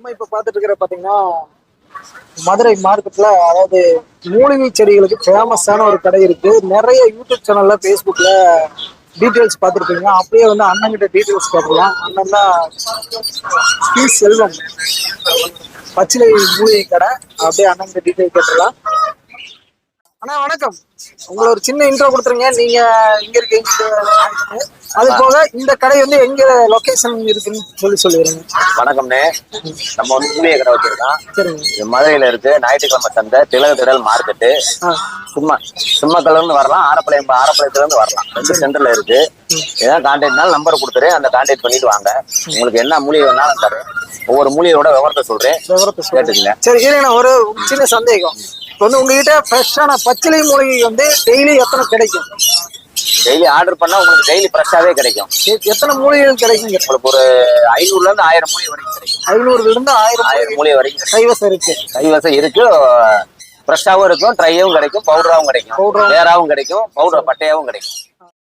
நம்ம இப்ப பாத்துட்டு இருக்கிற பாத்தீங்கன்னா மதுரை மார்க்கெட்ல அதாவது மூலிகை செடிகளுக்கு ஃபேமஸான ஒரு கடை இருக்கு. நிறைய யூடியூப் சேனல்ல பேஸ்புக்ல டீட்டெயில்ஸ் பார்த்துருப்பீங்க அப்படியே வந்து அண்ணன் கிட்ட டீட்டெயில்ஸ் கேட்கலாம் அண்ணன் தான் ஸ்ரீ செல்வம். பச்சிலை மூலிகை கடை. அப்படியே அண்ணன் கிட்ட டீட்டெயில் கேட்டுடலாம் அண்ணா வணக்கம். உங்களை ஒரு சின்ன இன்ட்ரோ கொடுத்துருங்க. நீங்க எங்க இருக்கீங்க. அது போக இந்த கடை வந்து எங்க லொகேஷன் இருக்குன்னு சொல்லி சொல்லிடுங்க வணக்கம்ண்ணே. நம்ம வந்து மூலிகை கடை வச்சிருக்கோம். சரிங்க. மதுரையில இருக்கு. ஞாயிற்றுக்கிழமை சந்தை திலக திடல் மார்க்கெட்டு சும்மா சும்மா இருந்து வரலாம். ஆரப்பாளையம் ஆரப்பாளையத்துல இருந்து வரலாம். ரெண்டு சென்டர்ல இருக்கு. ஏதாவது கான்டாக்ட்னாலும் நம்பர் கொடுத்துரு. அந்த கான்டாக்ட் பண்ணிட்டு வாங்க. உங்களுக்கு என்ன மூலிகை வேணாலும் தரேன். ஒவ்வொரு மூலிகையோட விவரத்தை சொல்றேன். விவரத்தை கேட்டுக்கங்க. சரி இருங்கண்ணா ஒரு சின்ன சந்தேகம். வந்து உங்ககிட்ட ஃப்ரெஷ்ஷான பச்சிலை மூலிகை வந்து டெய்லி எத்தனை கிடைக்கும்? டெய்லி ஆர்டர் பண்ணா உங்களுக்கு டெய்லி ஃப்ரெஷ்ஷாவே கிடைக்கும். எத்தனை மூலிகைகள் கிடைக்குங்க உங்களுக்கு ஒரு ஐநூறுல இருந்து ஆயிரம் மூலிகை வரைக்கும் கிடைக்கும். ஐநூறுல இருந்து ஆயிரம் ஆயிரம் மூலிகை வரைக்கும் கிடைக்கும். கைவசம் இருக்கு. கைவசம் இருக்கு. ஃப்ரெஷ்ஷாவும் இருக்கும் ட்ரையாவும் கிடைக்கும் பவுடராவும் கிடைக்கும். வேறாவும் கிடைக்கும் பவுடர் பட்டையாவும் கிடைக்கும்.